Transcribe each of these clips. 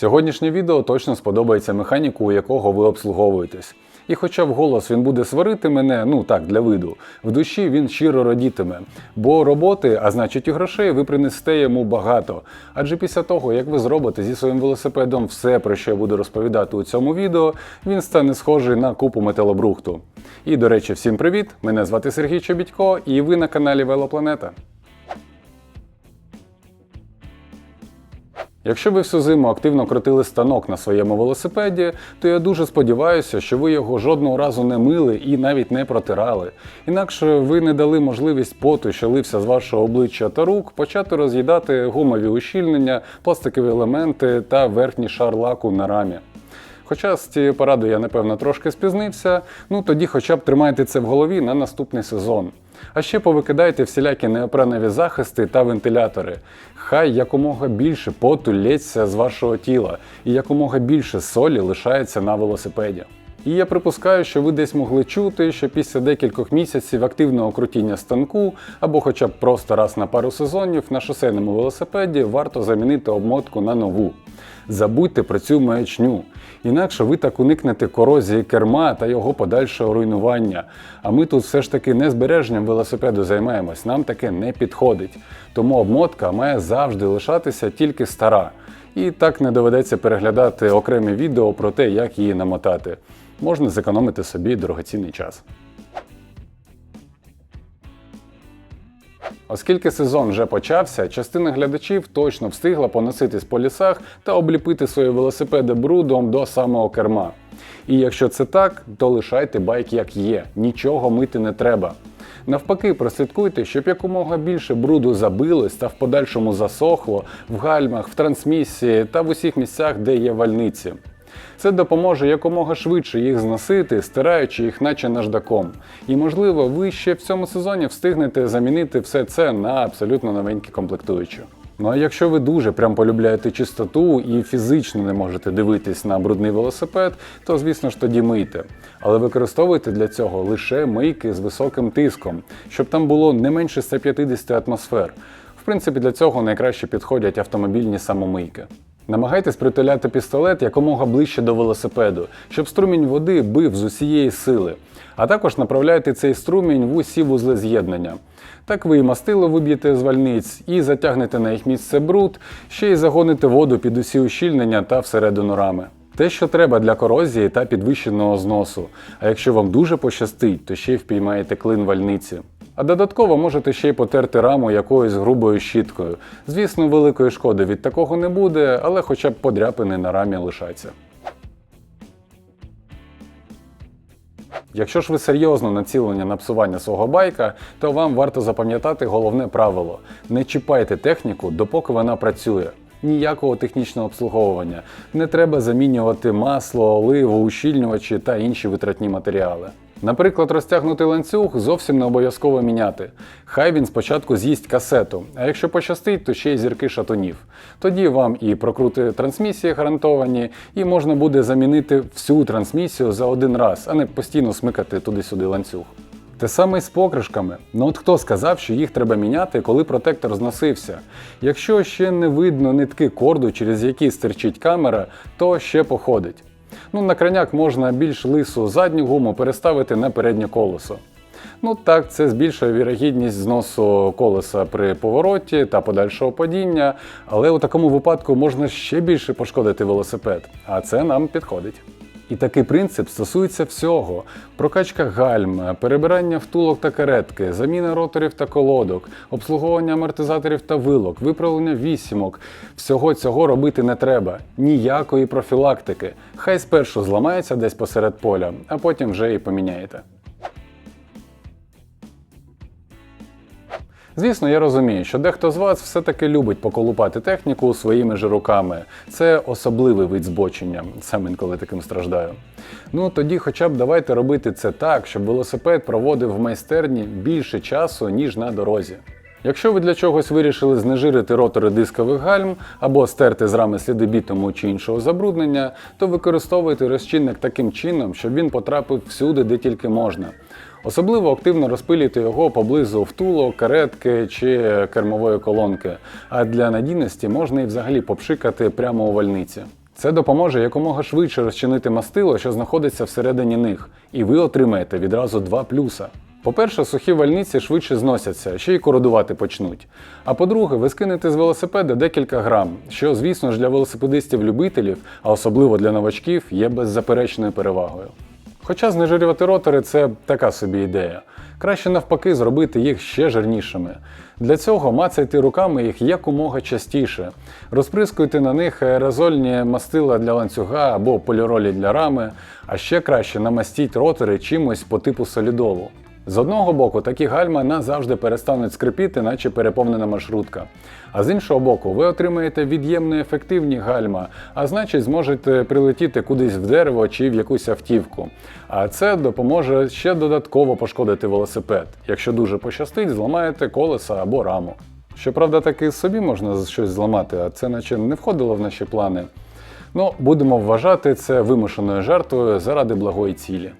Сьогоднішнє відео точно сподобається механіку, у якого ви обслуговуєтесь. І хоча вголос він буде сварити мене, ну так, для виду, в душі він щиро радітиме. Бо роботи, а значить і грошей, ви принесете йому багато. Адже після того, як ви зробите зі своїм велосипедом все, про що я буду розповідати у цьому відео, він стане схожий на купу металобрухту. І, до речі, всім привіт! Мене звати Сергій Чобітько, і ви на каналі Велопланета. Якщо ви всю зиму активно крутили станок на своєму велосипеді, то я дуже сподіваюся, що ви його жодного разу не мили і навіть не протирали. Інакше ви не дали можливість поту, що лився з вашого обличчя та рук, почати роз'їдати гумові ущільнення, пластикові елементи та верхній шар лаку на рамі. Хоча з цією порадою я, напевно, трошки спізнився, ну тоді хоча б тримайте це в голові на наступний сезон. А ще повикидайте всілякі неопренові захисти та вентилятори. Хай якомога більше поту лється з вашого тіла і якомога більше солі лишається на велосипеді. І я припускаю, що ви десь могли чути, що після декількох місяців активного крутіння станку або хоча б просто раз на пару сезонів на шосейному велосипеді варто замінити обмотку на нову. Забудьте про цю маячню. Інакше ви так уникнете корозії керма та його подальшого руйнування. А ми тут все ж таки не збереженням велосипеду займаємось, нам таке не підходить. Тому обмотка має завжди лишатися тільки стара. І так не доведеться переглядати окремі відео про те, як її намотати. Можна зекономити собі дорогоцінний час. Оскільки сезон вже почався, частина глядачів точно встигла поноситись по лісах та обліпити свої велосипеди брудом до самого керма. І якщо це так, то лишайте байк як є, нічого мити не треба. Навпаки, прослідкуйте, щоб якомога більше бруду забилось та в подальшому засохло в гальмах, в трансмісії та в усіх місцях, де є вальниці. Це допоможе якомога швидше їх зносити, стираючи їх наче наждаком. І можливо, ви ще в цьому сезоні встигнете замінити все це на абсолютно новенькі комплектуючі. Ну а якщо ви дуже прям полюбляєте чистоту і фізично не можете дивитись на брудний велосипед, то звісно ж тоді мийте. Але використовуйте для цього лише мийки з високим тиском, щоб там було не менше 150 атмосфер. В принципі, для цього найкраще підходять автомобільні самомийки. Намагайтесь притуляти пістолет якомога ближче до велосипеду, щоб струмінь води бив з усієї сили. А також направляйте цей струмінь в усі вузли з'єднання. Так ви і мастило виб'єте з вальниць, і затягнете на їх місце бруд, ще й загоните воду під усі ущільнення та всередину рами. Те, що треба для корозії та підвищеного зносу. А якщо вам дуже пощастить, то ще й впіймаєте клин вальниці. А додатково можете ще й потерти раму якоюсь грубою щіткою. Звісно, великої шкоди від такого не буде, але хоча б подряпини на рамі лишаться. Якщо ж ви серйозно націлені на псування свого байка, то вам варто запам'ятати головне правило: не чіпайте техніку, допоки вона працює. Ніякого технічного обслуговування. Не треба замінювати масло, оливу, ущільнювачі та інші витратні матеріали. Наприклад, розтягнутий ланцюг зовсім не обов'язково міняти. Хай він спочатку з'їсть касету, а якщо пощастить, то ще й зірки шатунів. Тоді вам і прокрути трансмісії гарантовані, і можна буде замінити всю трансмісію за один раз, а не постійно смикати туди-сюди ланцюг. Те саме й з покришками. Ну от хто сказав, що їх треба міняти, коли протектор зносився? Якщо ще не видно нитки корду, через які стирчить камера, то ще походить. Ну, на краняк можна більш лису задню гуму переставити на переднє колесо. Ну так, це збільшує вірогідність зносу колеса при повороті та подальшого падіння, але у такому випадку можна ще більше пошкодити велосипед, а це нам підходить. І такий принцип стосується всього: прокачка гальм, перебирання втулок та каретки, заміна роторів та колодок, обслуговування амортизаторів та вилок, виправлення вісімок. Всього цього робити не треба. Ніякої профілактики. Хай спершу зламається десь посеред поля, а потім вже і поміняєте. Звісно, я розумію, що дехто з вас все-таки любить поколупати техніку своїми ж руками. Це особливий вид збочення, сам інколи таким страждаю. Ну тоді хоча б давайте робити це так, щоб велосипед проводив в майстерні більше часу, ніж на дорозі. Якщо ви для чогось вирішили знежирити ротори дискових гальм або стерти з рами сліди бітуму чи іншого забруднення, то використовуйте розчинник таким чином, щоб він потрапив всюди, де тільки можна. Особливо активно розпилюйте його поблизу втулок, каретки чи кермової колонки. А для надійності можна і взагалі попшикати прямо у вальниці. Це допоможе якомога швидше розчинити мастило, що знаходиться всередині них, і ви отримаєте відразу два плюса. По-перше, сухі вальниці швидше зносяться, ще й кородувати почнуть. А по-друге, ви скинете з велосипеда декілька грам, що, звісно ж, для велосипедистів-любителів, а особливо для новачків, є беззаперечною перевагою. Хоча знежирювати ротори це така собі ідея. Краще навпаки зробити їх ще жирнішими. Для цього мацайте руками їх якомога частіше. Розприскуйте на них аерозольні мастила для ланцюга або поліролі для рами, а ще краще намастіть ротори чимось по типу солідолу. З одного боку, такі гальма назавжди перестануть скрипіти, наче переповнена маршрутка. А з іншого боку, ви отримаєте від'ємно ефективні гальма, а значить зможете прилетіти кудись в дерево чи в якусь автівку. А це допоможе ще додатково пошкодити велосипед. Якщо дуже пощастить, зламаєте колеса або раму. Щоправда, таки собі можна щось зламати, а це наче не входило в наші плани. Ну, будемо вважати це вимушеною жертвою заради благої цілі.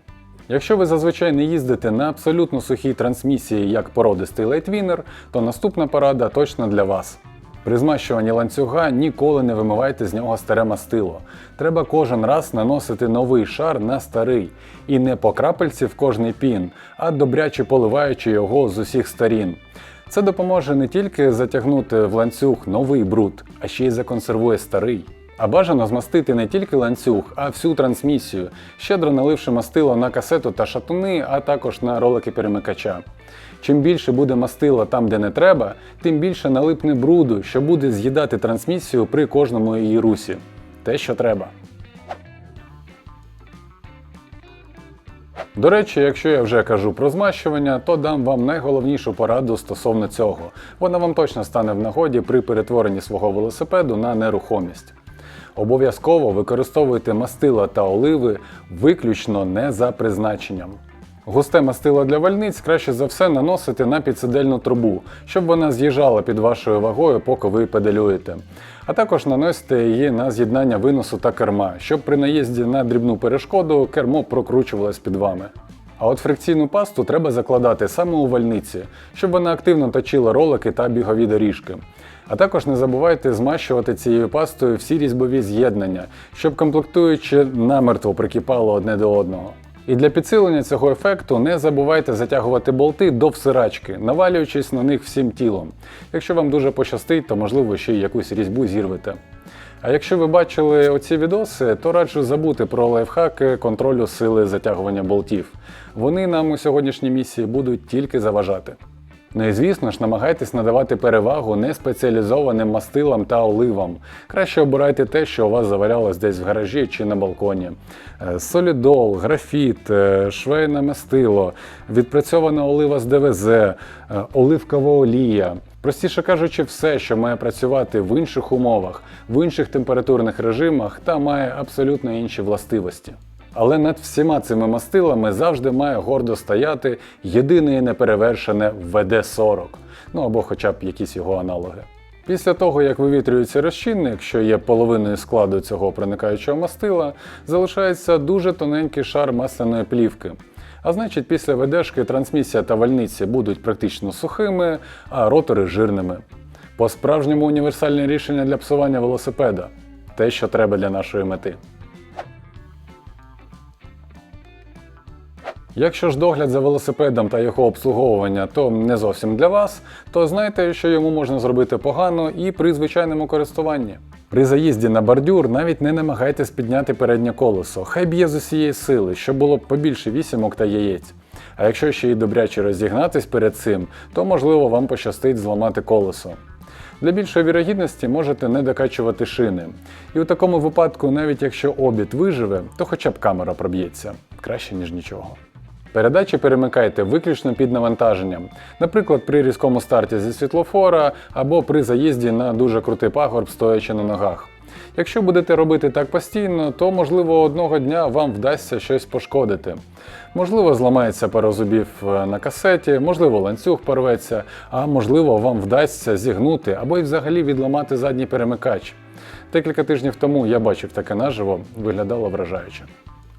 Якщо ви зазвичай не їздите на абсолютно сухій трансмісії, як породистий лейтвінер, то наступна порада точно для вас. При змащуванні ланцюга ніколи не вимивайте з нього старе мастило. Треба кожен раз наносити новий шар на старий. І не по крапельці в кожний пін, а добряче поливаючи його з усіх сторін. Це допоможе не тільки затягнути в ланцюг новий бруд, а ще й законсервує старий. А бажано змастити не тільки ланцюг, а всю трансмісію, щедро наливши мастило на касету та шатуни, а також на ролики перемикача. Чим більше буде мастила там, де не треба, тим більше налипне бруду, що буде з'їдати трансмісію при кожному її русі. Те, що треба. До речі, якщо я вже кажу про змащування, то дам вам найголовнішу пораду стосовно цього. Вона вам точно стане в нагоді при перетворенні свого велосипеду на нерухомість. Обов'язково використовуйте мастила та оливи виключно не за призначенням. Густе мастило для вальниць краще за все наносити на підсидельну трубу, щоб вона з'їжджала під вашою вагою, поки ви педалюєте. А також наносите її на з'єднання виносу та керма, щоб при наїзді на дрібну перешкоду кермо прокручувалось під вами. А от фрикційну пасту треба закладати саме у вальниці, щоб вона активно точила ролики та бігові доріжки. А також не забувайте змащувати цією пастою всі різьбові з'єднання, щоб комплектуючи намертво прикипало одне до одного. І для підсилення цього ефекту не забувайте затягувати болти до всирачки, навалюючись на них всім тілом. Якщо вам дуже пощастить, то можливо ще й якусь різьбу зірвете. А якщо ви бачили оці відоси, то раджу забути про лайфхаки контролю сили затягування болтів. Вони нам у сьогоднішній місії будуть тільки заважати. Ну і звісно ж, намагайтесь надавати перевагу неспеціалізованим мастилам та оливам. Краще обирайте те, що у вас завалялось десь в гаражі чи на балконі. Е, Солідол, графіт, е, швейне мастило, відпрацьована олива з ДВЗ, е, оливкова олія. Простіше кажучи, все, що має працювати в інших умовах, в інших температурних режимах та має абсолютно інші властивості. Але над всіма цими мастилами завжди має гордо стояти єдине і неперевершене ВД-40, ну або хоча б якісь його аналоги. Після того, як вивітрюється розчинник, що є половиною складу цього проникаючого мастила, залишається дуже тоненький шар масляної плівки. А значить, після ВДшки трансмісія та вальниці будуть практично сухими, а ротори жирними. По-справжньому універсальне рішення для псування велосипеда те, що треба для нашої мети. Якщо ж догляд за велосипедом та його обслуговування то не зовсім для вас, то знайте, що йому можна зробити погано і при звичайному користуванні. При заїзді на бордюр навіть не намагайтесь підняти переднє колесо, хай б'є з усієї сили, щоб було побільше вісімок та яєць. А якщо ще й добряче розігнатись перед цим, то можливо вам пощастить зламати колесо. Для більшої вірогідності можете не докачувати шини. І у такому випадку, навіть якщо обід виживе, то хоча б камера проб'ється. Краще, ніж нічого. Передачі перемикайте виключно під навантаженням, наприклад, при різкому старті зі світлофора або при заїзді на дуже крутий пагорб, стоячи на ногах. Якщо будете робити так постійно, то можливо одного дня вам вдасться щось пошкодити. Можливо, зламається пара зубів е, на касеті, можливо, ланцюг порветься, а можливо, вам вдасться зігнути або й взагалі відламати задній перемикач. Декілька тижнів тому я бачив таке наживо, виглядало вражаюче.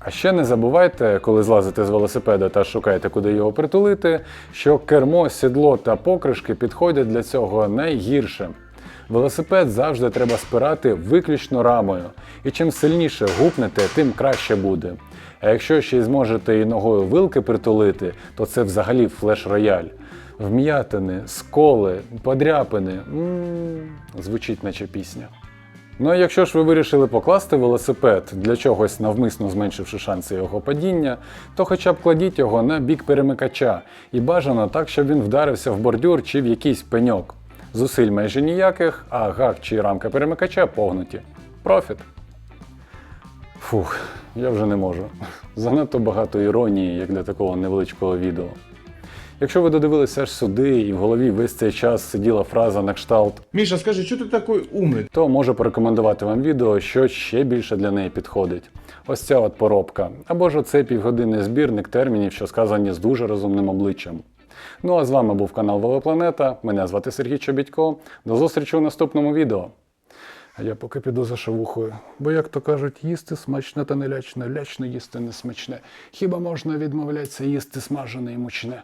А ще не забувайте, коли злазите з велосипеда та шукаєте, куди його притулити, що кермо, сідло та покришки підходять для цього найгірше. Велосипед завжди треба спирати виключно рамою, і чим сильніше гупнете, тим краще буде. А якщо ще й зможете і ногою вилки притулити, то це взагалі флеш-рояль. Вм'ятини, сколи, подряпини. м звучить наче пісня. Ну а якщо ж ви вирішили покласти велосипед для чогось навмисно зменшивши шанси його падіння, то хоча б кладіть його на бік перемикача і бажано так, щоб він вдарився в бордюр чи в якийсь пеньок. Зусиль майже ніяких, а гак чи рамка перемикача погнуті. Профіт. Фух, я вже не можу. Занадто багато іронії, як для такого невеличкого відео. Якщо ви додивилися аж сюди і в голові весь цей час сиділа фраза на кшталт Миша, скажи, что ты такой умный? то можу порекомендувати вам відео, що ще більше для неї підходить. Ось ця от поробка, або ж оцей півгодинний збірник термінів, що сказані з дуже розумним обличчям. Ну а з вами був канал Велопланета. Мене звати Сергій Чобітько. До зустрічі у наступному відео. А я поки піду за шавухою, бо, як то кажуть, їсти смачне та не лячне, лячне їсти не смачне. Хіба можна відмовлятися їсти смажене і мучне?